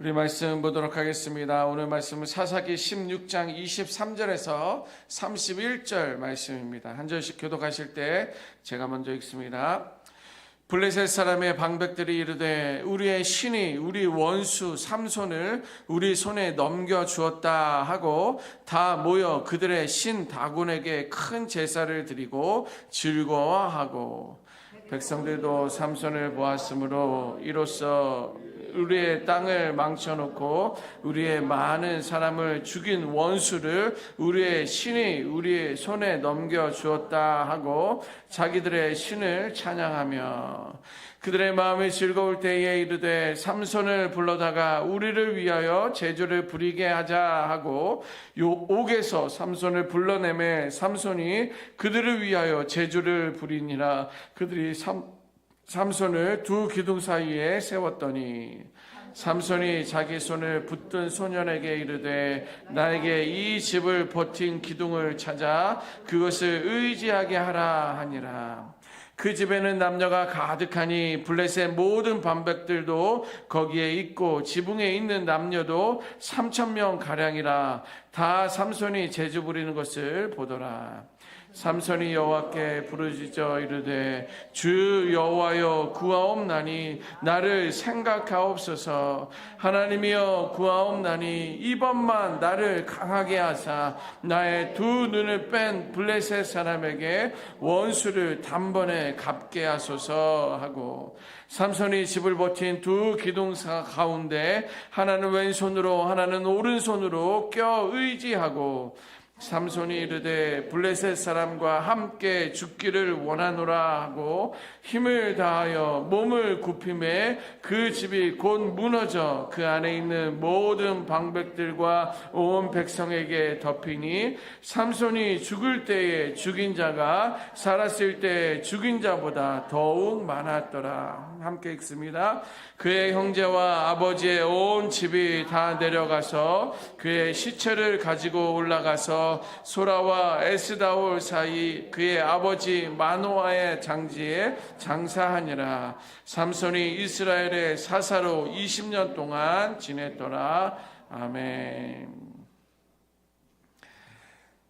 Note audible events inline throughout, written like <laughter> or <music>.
우리 말씀 보도록 하겠습니다. 오늘 말씀은 사사기 16장 23절에서 31절 말씀입니다. 한 절씩 교독하실 때 제가 먼저 읽습니다. 블레셋 사람의 방백들이 이르되 우리의 신이 우리 원수 삼손을 우리 손에 넘겨 주었다 하고 다 모여 그들의 신 다곤에게 큰 제사를 드리고 즐거워하고 백성들도 삼손을 보았으므로 이로써 우리의 땅을 망쳐놓고 우리의 많은 사람을 죽인 원수를 우리의 신이 우리의 손에 넘겨 주었다 하고 자기들의 신을 찬양하며 그들의 마음이 즐거울 때에 이르되 삼손을 불러다가 우리를 위하여 제주를 부리게 하자 하고 요 옥에서 삼손을 불러내매 삼손이 그들을 위하여 제주를 부리니라. 그들이 삼, 삼손을 두 기둥 사이에 세웠더니 삼손이 자기 손을 붙든 소년에게 이르되 나에게 이 집을 버틴 기둥을 찾아 그것을 의지하게 하라 하니라 그 집에는 남녀가 가득하니 블레셋 모든 반백들도 거기에 있고 지붕에 있는 남녀도 삼천 명 가량이라 다 삼손이 제주 부리는 것을 보더라. 삼손이 여호와께 부르짖어 이르되 주 여호와여 구하옵나니 나를 생각하옵소서. 하나님이여 구하옵나니 이번만 나를 강하게 하사 나의 두 눈을 뺀 블레셋 사람에게 원수를 단번에 갚게 하소서 하고 삼손이 집을 버틴 두 기둥사 가운데 하나는 왼손으로 하나는 오른손으로 껴 의지하고 삼손이 이르되 블레셋 사람과 함께 죽기를 원하노라 하고 힘을 다하여 몸을 굽힘에 그 집이 곧 무너져 그 안에 있는 모든 방백들과 온 백성에게 덮이니 삼손이 죽을 때에 죽인 자가 살았을 때 죽인 자보다 더욱 많았더라. 함께 읽습니다. 그의 형제와 아버지의 온 집이 다 내려가서 그의 시체를 가지고 올라가서 소라와 에스다올 사이 그의 아버지 마노아의 장지에 장사하니라. 삼손이 이스라엘의 사사로 20년 동안 지냈더라. 아멘.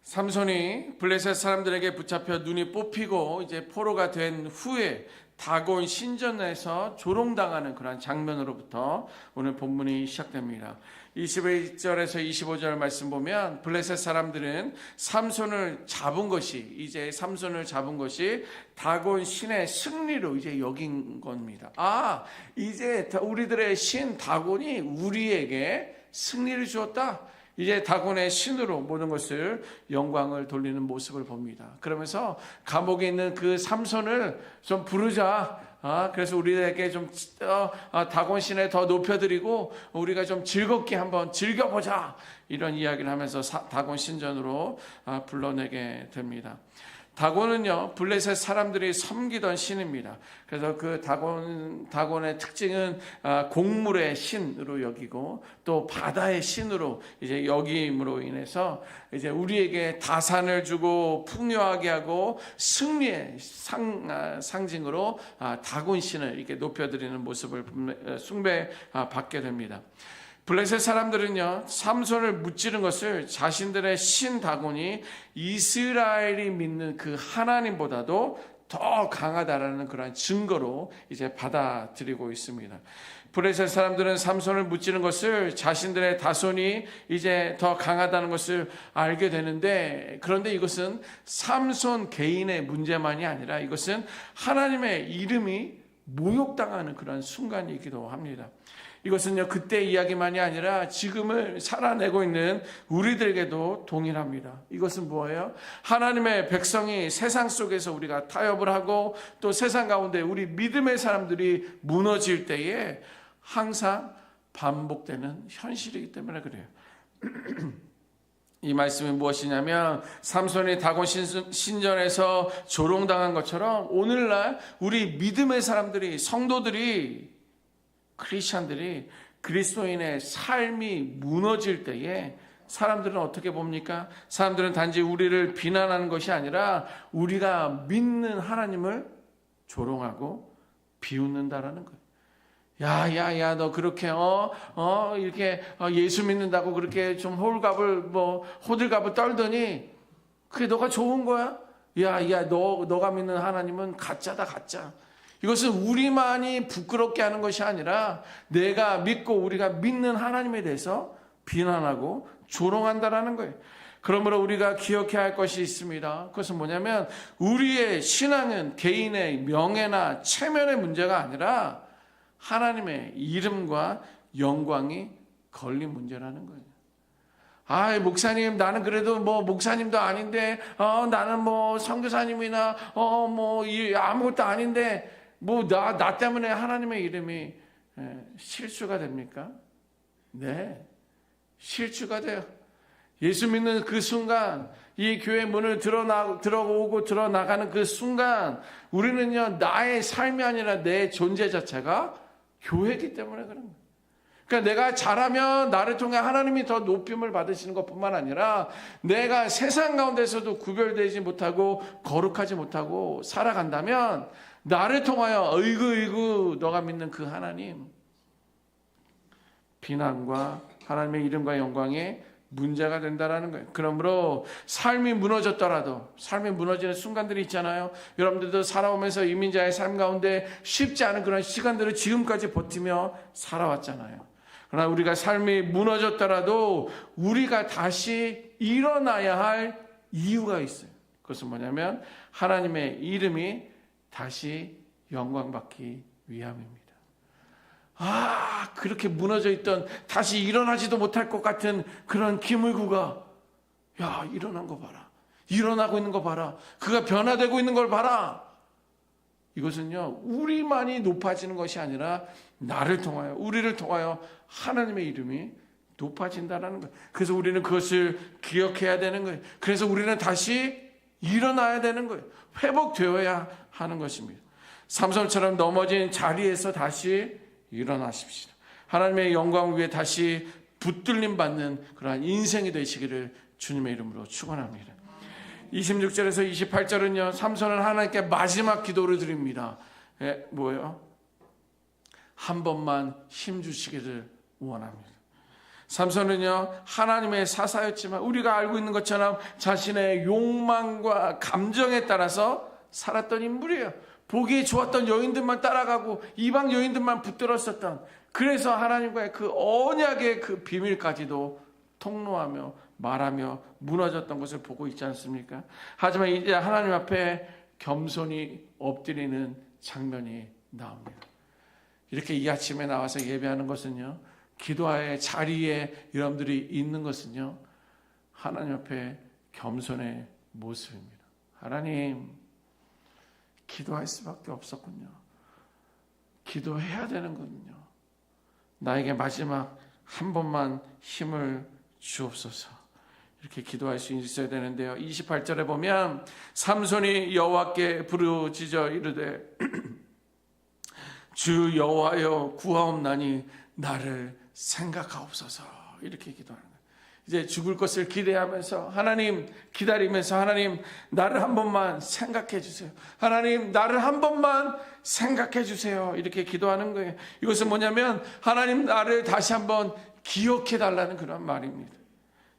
삼손이 블레셋 사람들에게 붙잡혀 눈이 뽑히고 이제 포로가 된 후에 다곤 신전에서 조롱당하는 그런 장면으로부터 오늘 본문이 시작됩니다. 21절에서 25절 말씀 보면 블레셋 사람들은 삼손을 잡은 것이 이제 삼손을 잡은 것이 다곤 신의 승리로 이제 여긴 겁니다. 아, 이제 우리들의 신 다곤이 우리에게 승리를 주었다. 이제 다곤의 신으로 모든 것을 영광을 돌리는 모습을 봅니다. 그러면서 감옥에 있는 그 삼손을 좀 부르자. 아, 그래서 우리에게 좀 어, 아, 다곤 신에 더 높여드리고 우리가 좀 즐겁게 한번 즐겨보자 이런 이야기를 하면서 사, 다곤 신전으로 아, 불러내게 됩니다. 다곤은요 블레셋 사람들이 섬기던 신입니다. 그래서 그 다곤 다곤의 특징은 아, 곡물의 신으로 여기고 또 바다의 신으로 이제 여김으로 인해서 이제 우리에게 다산을 주고 풍요하게 하고 승리의 상 아, 상징으로 아, 다곤 신을 이렇게 높여드리는 모습을 숭배 받게 됩니다. 블레셋 사람들은요, 삼손을 무찌른 것을 자신들의 신 다곤이 이스라엘이 믿는 그 하나님보다도 더 강하다라는 그런 증거로 이제 받아들이고 있습니다. 블레셋 사람들은 삼손을 무찌른 것을 자신들의 다손이 이제 더 강하다는 것을 알게 되는데 그런데 이것은 삼손 개인의 문제만이 아니라 이것은 하나님의 이름이 모욕당하는 그런 순간이기도 합니다. 이것은요, 그때 이야기만이 아니라 지금을 살아내고 있는 우리들에게도 동일합니다. 이것은 뭐예요? 하나님의 백성이 세상 속에서 우리가 타협을 하고 또 세상 가운데 우리 믿음의 사람들이 무너질 때에 항상 반복되는 현실이기 때문에 그래요. <clears throat> 이 말씀이 무엇이냐면 삼손이 다곤 신전에서 조롱당한 것처럼 오늘날 우리 믿음의 사람들이 성도들이 크리스천들이 그리스도인의 삶이 무너질 때에 사람들은 어떻게 봅니까? 사람들은 단지 우리를 비난하는 것이 아니라 우리가 믿는 하나님을 조롱하고 비웃는다라는 거예요. 야, 야, 야, 너 그렇게, 어, 어, 이렇게, 어, 예수 믿는다고 그렇게 좀 홀갑을, 뭐, 호들갑을 떨더니, 그게 너가 좋은 거야? 야, 야, 너, 너가 믿는 하나님은 가짜다, 가짜. 이것은 우리만이 부끄럽게 하는 것이 아니라 내가 믿고 우리가 믿는 하나님에 대해서 비난하고 조롱한다라는 거예요. 그러므로 우리가 기억해야 할 것이 있습니다. 그것은 뭐냐면 우리의 신앙은 개인의 명예나 체면의 문제가 아니라 하나님의 이름과 영광이 걸린 문제라는 거예요. 아, 목사님, 나는 그래도 뭐 목사님도 아닌데, 어, 나는 뭐 선교사님이나 어, 뭐 이- 아무것도 아닌데, 뭐나나 때문에 하나님의 이름이 에, 실수가 됩니까? 네, 실수가 돼요. 예수 믿는 그 순간, 이 교회 문을 들어나, 들어오고 들어나가는 그 순간, 우리는요, 나의 삶이 아니라 내 존재 자체가 교회이기 때문에 그런 거예요. 그러니까 내가 잘하면 나를 통해 하나님이 더 높임을 받으시는 것뿐만 아니라 내가 세상 가운데서도 구별되지 못하고 거룩하지 못하고 살아간다면 나를 통하여 어이구 어이구 너가 믿는 그 하나님 비난과 하나님의 이름과 영광에 문제가 된다라는 거예요. 그러므로 삶이 무너졌더라도 삶이 무너지는 순간들이 있잖아요. 여러분들도 살아오면서 이민자의 삶 가운데 쉽지 않은 그런 시간들을 지금까지 버티며 살아왔잖아요. 그러나 우리가 삶이 무너졌더라도 우리가 다시 일어나야 할 이유가 있어요. 그것은 뭐냐면 하나님의 이름이 다시 영광받기 위함입니다. 아, 그렇게 무너져 있던 다시 일어나지도 못할 것 같은 그런 기물구가 야, 일어난 거 봐라. 일어나고 있는 거 봐라. 그가 변화되고 있는 걸 봐라. 이것은요, 우리만이 높아지는 것이 아니라 나를 통하여, 우리를 통하여 하나님의 이름이 높아진다는 거예요. 그래서 우리는 그것을 기억해야 되는 거예요. 그래서 우리는 다시 일어나야 되는 거예요. 회복되어야 하는 것입니다. 삼손처럼 넘어진 자리에서 다시 일어나십시다. 하나님의 영광 위에 다시 붙들림 받는 그러한 인생이 되시기를 주님의 이름으로 축원합니다. 26절에서 28절은요. 삼손은 하나님께 마지막 기도를 드립니다. 예, 뭐예요? 한 번만 힘 주시기를 원합니다. 삼손은요 하나님의 사사였지만 우리가 알고 있는 것처럼 자신의 욕망과 감정에 따라서 살았던 인물이에요. 보기 좋았던 여인들만 따라가고 이방 여인들만 붙들었었던 그래서 하나님과의 그 언약의 그 비밀까지도 통로하며 말하며 무너졌던 것을 보고 있지 않습니까? 하지만 이제 하나님 앞에 겸손히 엎드리는 장면이 나옵니다. 이렇게 이 아침에 나와서 예배하는 것은요, 기도의 자리에 여러분들이 있는 것은요, 하나님 앞에 겸손의 모습입니다. 하나님, 기도할 수밖에 없었군요. 기도해야 되는군요. 나에게 마지막 한 번만 힘을 주옵소서. 이렇게 기도할 수 있어야 되는데요. 28절에 보면 삼손이 여호와께 부르짖어 이르되 <clears throat> 주 여호와여 구하옵나니 나를 생각하옵소서. 이렇게 기도하는. 이제 죽을 것을 기대하면서 하나님 기다리면서 하나님 나를 한 번만 생각해 주세요. 하나님 나를 한 번만 생각해 주세요. 이렇게 기도하는 거예요. 이것은 뭐냐면 하나님 나를 다시 한번 기억해 달라는 그런 말입니다.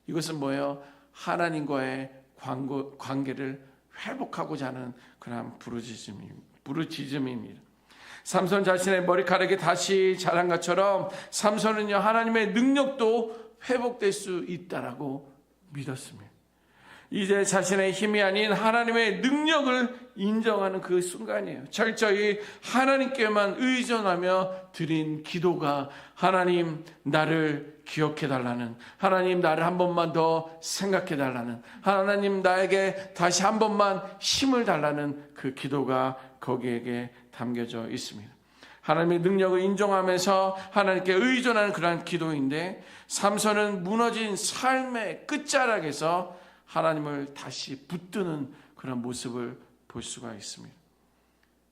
이것은 뭐예요? 하나님과의 관고, 관계를 회복하고자 하는 그런 부르짖음입니다. 삼손 자신의 머리카락이 다시 자란 것처럼 삼손은요 하나님의 능력도 회복될 수 있다라고 믿었습니다. 이제 자신의 힘이 아닌 하나님의 능력을 인정하는 그 순간이에요. 철저히 하나님께만 의존하며 드린 기도가 하나님 나를 기억해 달라는 하나님 나를 한 번만 더 생각해 달라는 하나님 나에게 다시 한 번만 힘을 달라는 그 기도가 거기에게 담겨져 있습니다. 하나님의 능력을 인정하면서 하나님께 의존하는 그러한 기도인데 삼손은 무너진 삶의 끝자락에서 하나님을 다시 붙드는 그런 모습을 볼 수가 있습니다.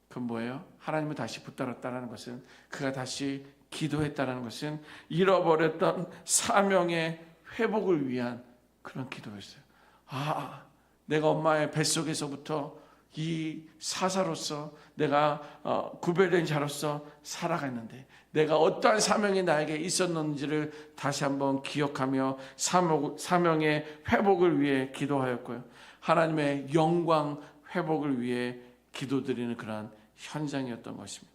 그건 뭐예요? 하나님을 다시 붙들었다는 것은 그가 다시 기도했다는 것은 잃어버렸던 사명의 회복을 위한 그런 기도였어요. 아, 내가 엄마의 뱃속에서부터 이 사사로서 내가 어, 구별된 자로서 살아갔는데 내가 어떠한 사명이 나에게 있었는지를 다시 한번 기억하며 사명, 사명의 회복을 위해 기도하였고요. 하나님의 영광 회복을 위해 기도드리는 그러한 현장이었던 것입니다.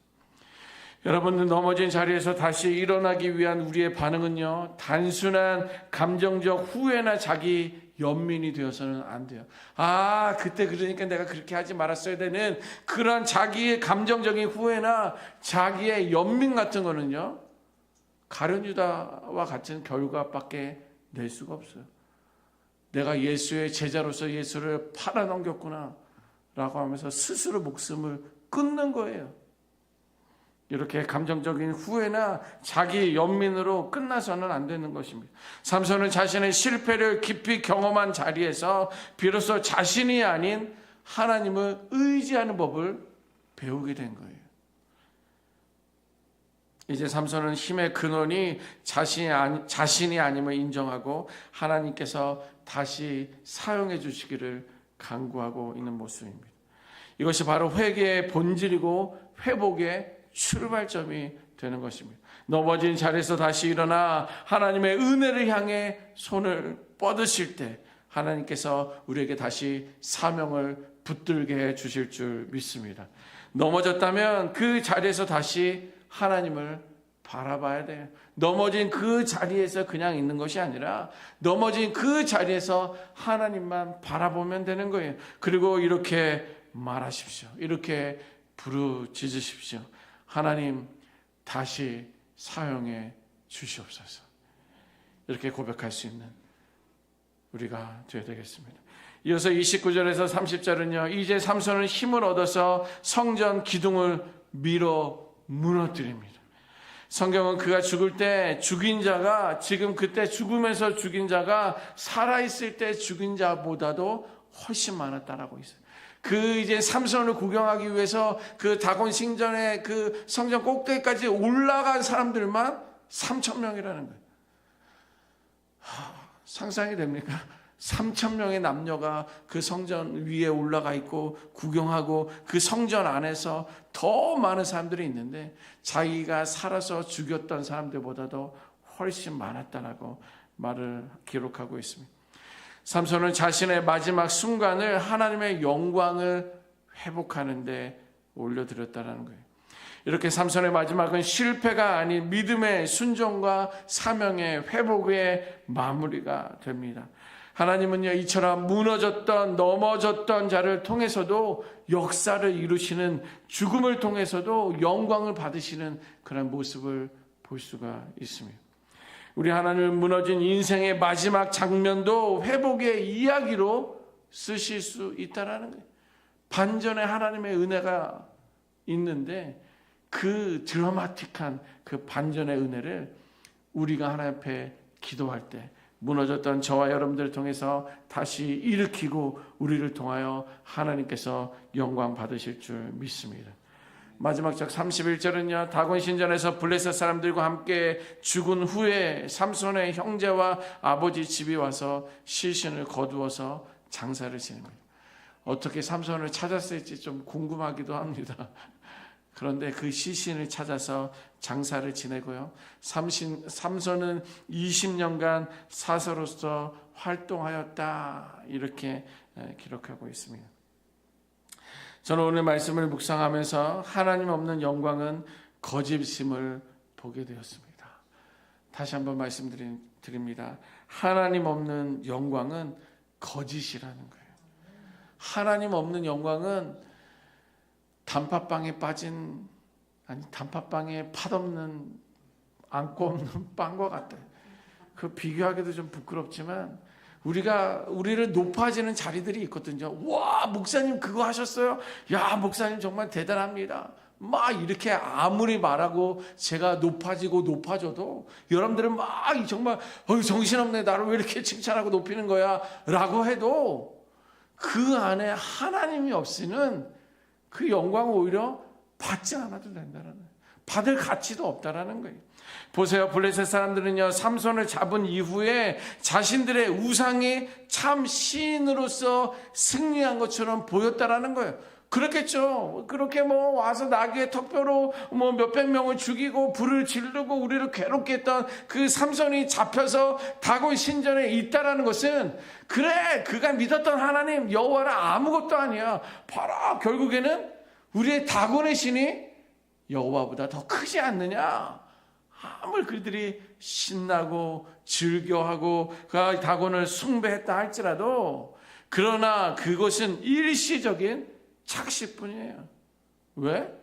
여러분 넘어진 자리에서 다시 일어나기 위한 우리의 반응은요 단순한 감정적 후회나 자기 연민이 되어서는 안 돼요. 아 그때 그러니까 내가 그렇게 하지 말았어야 되는 그런 자기의 감정적인 후회나 자기의 연민 같은 거는요 가룟유다와 같은 결과밖에 낼 수가 없어요. 내가 예수의 제자로서 예수를 팔아 넘겼구나 라고 하면서 스스로 목숨을 끊는 거예요. 이렇게 감정적인 후회나 자기 연민으로 끝나서는 안 되는 것입니다. 삼손은 자신의 실패를 깊이 경험한 자리에서 비로소 자신이 아닌 하나님을 의지하는 법을 배우게 된 거예요. 이제 삼손은 힘의 근원이 자신이, 아니, 자신이 아님을 인정하고 하나님께서 다시 사용해 주시기를 간구하고 있는 모습입니다. 이것이 바로 회개의 본질이고 회복의 출발점이 되는 것입니다. 넘어진 자리에서 다시 일어나 하나님의 은혜를 향해 손을 뻗으실 때 하나님께서 우리에게 다시 사명을 붙들게 해 주실 줄 믿습니다. 넘어졌다면 그 자리에서 다시 하나님을 바라봐야 돼요. 넘어진 그 자리에서 그냥 있는 것이 아니라 넘어진 그 자리에서 하나님만 바라보면 되는 거예요. 그리고 이렇게 말하십시오. 이렇게 부르짖으십시오. 하나님 다시 사용해 주시옵소서. 이렇게 고백할 수 있는 우리가 되어야 되겠습니다. 이어서 29절에서 30절은요. 이제 삼손은 힘을 얻어서 성전 기둥을 밀어 무너뜨립니다. 성경은 그가 죽을 때 죽인 자가 지금 그때 죽으면서 죽인 자가 살아있을 때 죽인 자보다도 훨씬 많았다라고 있어요. 그 이제 삼손을 구경하기 위해서 그 다곤 신전의 그 성전 꼭대기까지 올라간 사람들만 3천 명이라는 거예요. 하, 상상이 됩니까? 3천 명의 남녀가 그 성전 위에 올라가 있고 구경하고 그 성전 안에서 더 많은 사람들이 있는데 자기가 살아서 죽였던 사람들보다도 훨씬 많았다라고 말을 기록하고 있습니다. 삼손은 자신의 마지막 순간을 하나님의 영광을 회복하는데 올려드렸다는 거예요. 이렇게 삼손의 마지막은 실패가 아닌 믿음의 순종과 사명의 회복의 마무리가 됩니다. 하나님은요, 이처럼 무너졌던, 넘어졌던 자를 통해서도 역사를 이루시는 죽음을 통해서도 영광을 받으시는 그런 모습을 볼 수가 있습니다. 우리 하나님은 무너진 인생의 마지막 장면도 회복의 이야기로 쓰실 수 있다라는 거예요. 반전에 하나님의 은혜가 있는데 그 드라마틱한 그 반전의 은혜를 우리가 하나님 앞에 기도할 때 무너졌던 저와 여러분들을 통해서 다시 일으키고 우리를 통하여 하나님께서 영광 받으실 줄 믿습니다. 마지막 절 31절은요. 다곤 신전에서 블레셋 사람들과 함께 죽은 후에 삼손의 형제와 아버지 집이 와서 시신을 거두어서 장사를 지냅니다. 어떻게 삼손을 찾았을지 좀 궁금하기도 합니다. <laughs> 그런데 그 시신을 찾아서 장사를 지내고요. 삼신, 삼손은 20년간 사서로서 활동하였다. 이렇게 기록하고 있습니다. 저는 오늘 말씀을 묵상하면서 하나님 없는 영광은 거짓임을 보게 되었습니다. 다시 한번 말씀드립니다. 하나님 없는 영광은 거짓이라는 거예요. 하나님 없는 영광은 단팥빵에 빠진 아니 단팥빵에 팥없는 안고 없는 <laughs> 빵과 같아요. 그 비교하기도 좀 부끄럽지만 우리가 우리를 높아지는 자리들이 있거든요. 와 목사님 그거 하셨어요? 야 목사님 정말 대단합니다. 막 이렇게 아무리 말하고 제가 높아지고 높아져도 여러분들은 막 정말 어이 정신없네 나를 왜 이렇게 칭찬하고 높이는 거야라고 해도 그 안에 하나님이 없이는 그 영광을 오히려 받지 않아도 된다는 받을 가치도 없다라는 거예요. 보세요. 블레셋 사람들은요, 삼손을 잡은 이후에 자신들의 우상이 참 시인으로서 승리한 것처럼 보였다라는 거예요. 그렇겠죠. 그렇게 뭐 와서 나귀의 턱뼈로 뭐 몇백 명을 죽이고 불을 지르고 우리를 괴롭게 했던 그 삼손이 잡혀서 다곤 신전에 있다라는 것은 그래 그가 믿었던 하나님 여호와는 아무것도 아니야. 봐라 결국에는 우리의 다곤의 신이 여호와보다 더 크지 않느냐. 아무리 그들이 신나고 즐겨하고 그 다곤을 숭배했다 할지라도 그러나 그것은 일시적인 착시뿐이에요. 왜?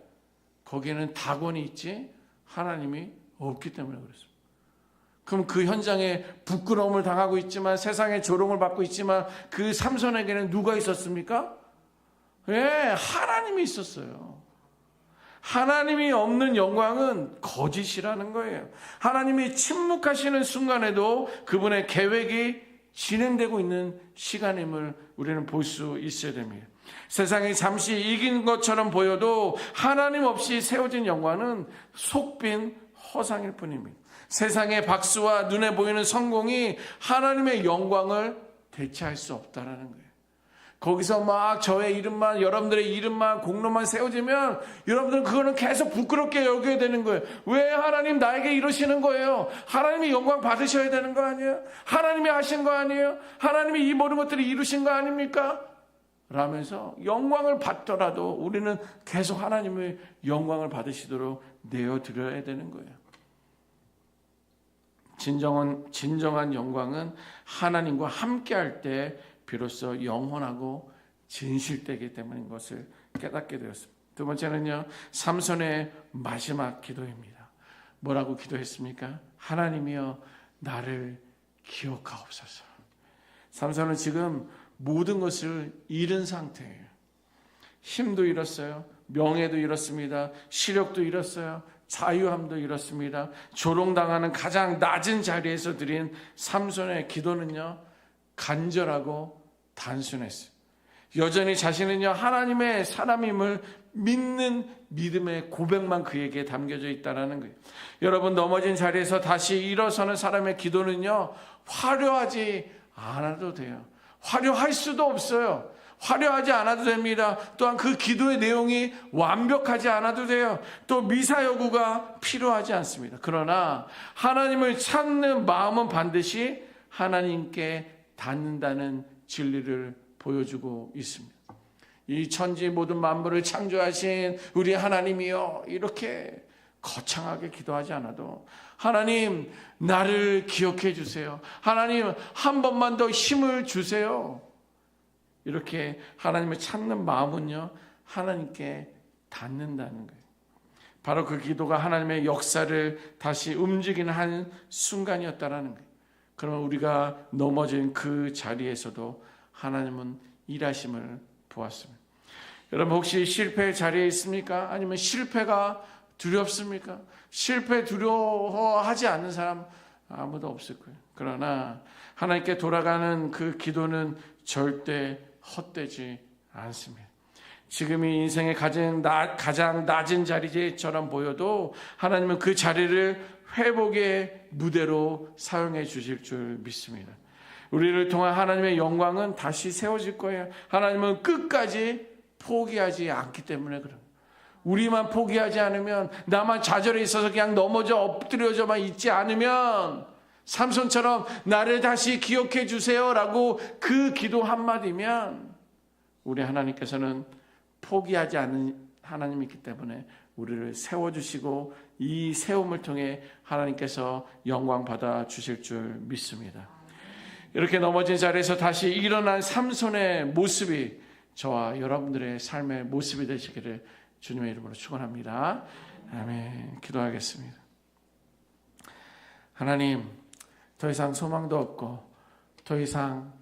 거기에는 다곤이 있지 하나님이 없기 때문에 그렇습니다. 그럼 그 현장에 부끄러움을 당하고 있지만 세상에 조롱을 받고 있지만 그 삼손에게는 누가 있었습니까? 예, 하나님이 있었어요. 하나님이 없는 영광은 거짓이라는 거예요. 하나님이 침묵하시는 순간에도 그분의 계획이 진행되고 있는 시간임을 우리는 볼 수 있어야 됩니다. 세상이 잠시 이긴 것처럼 보여도 하나님 없이 세워진 영광은 속빈 허상일 뿐입니다. 세상의 박수와 눈에 보이는 성공이 하나님의 영광을 대체할 수 없다라는 거예요. 거기서 막 저의 이름만 여러분들의 이름만 공로만 세워지면 여러분들은 그거는 계속 부끄럽게 여겨야 되는 거예요. 왜 하나님 나에게 이러시는 거예요? 하나님이 영광 받으셔야 되는 거 아니에요? 하나님이 하신 거 아니에요? 하나님이 이 모든 것들을 이루신 거 아닙니까? 라면서 영광을 받더라도 우리는 계속 하나님의 영광을 받으시도록 내어 드려야 되는 거예요. 진정한 진정한 영광은 하나님과 함께 할때 비로소 영원하고 진실되기 때문인 것을 깨닫게 되었습니다. 두 번째는요. 삼손의 마지막 기도입니다. 뭐라고 기도했습니까? 하나님이여 나를 기억하옵소서. 삼손은 지금 모든 것을 잃은 상태예요. 힘도 잃었어요. 명예도 잃었습니다. 시력도 잃었어요. 자유함도 잃었습니다. 조롱당하는 가장 낮은 자리에서 드린 삼손의 기도는요, 간절하고 단순했어요. 여전히 자신은요, 하나님의 사람임을 믿는 믿음의 고백만 그에게 담겨져 있다는 거예요. 여러분, 넘어진 자리에서 다시 일어서는 사람의 기도는요, 화려하지 않아도 돼요. 화려할 수도 없어요. 화려하지 않아도 됩니다. 또한 그 기도의 내용이 완벽하지 않아도 돼요. 또 미사여구가 필요하지 않습니다. 그러나 하나님을 찾는 마음은 반드시 하나님께 닿는다는 진리를 보여주고 있습니다. 이 천지 모든 만물을 창조하신 우리 하나님이여 이렇게 거창하게 기도하지 않아도 하나님 나를 기억해 주세요. 하나님 한 번만 더 힘을 주세요. 이렇게 하나님을 찾는 마음은요 하나님께 닿는다는 거예요. 바로 그 기도가 하나님의 역사를 다시 움직이는 한 순간이었다라는 거예요. 그러면 우리가 넘어진 그 자리에서도 하나님은 일하심을 보았습니다. 여러분 혹시 실패의 자리에 있습니까? 아니면 실패가 두렵습니까? 실패 두려워하지 않는 사람 아무도 없을 거예요. 그러나 하나님께 돌아가는 그 기도는 절대 헛되지 않습니다. 지금이 인생의 가장, 나, 가장 낮은 자리처럼 보여도 하나님은 그 자리를 회복의 무대로 사용해 주실 줄 믿습니다. 우리를 통한 하나님의 영광은 다시 세워질 거예요. 하나님은 끝까지 포기하지 않기 때문에 그런 우리만 포기하지 않으면 나만 좌절에 있어서 그냥 넘어져 엎드려져만 있지 않으면 삼손처럼 나를 다시 기억해 주세요라고 그 기도 한마디면 우리 하나님께서는 포기하지 않는 하나님이기 때문에 우리를 세워주시고 이 세움을 통해 하나님께서 영광 받아 주실 줄 믿습니다. 이렇게 넘어진 자리에서 다시 일어난 삼손의 모습이 저와 여러분들의 삶의 모습이 되시기를 주님의 이름으로 축원합니다. 아멘. 기도하겠습니다. 하나님, 더 이상 소망도 없고 더 이상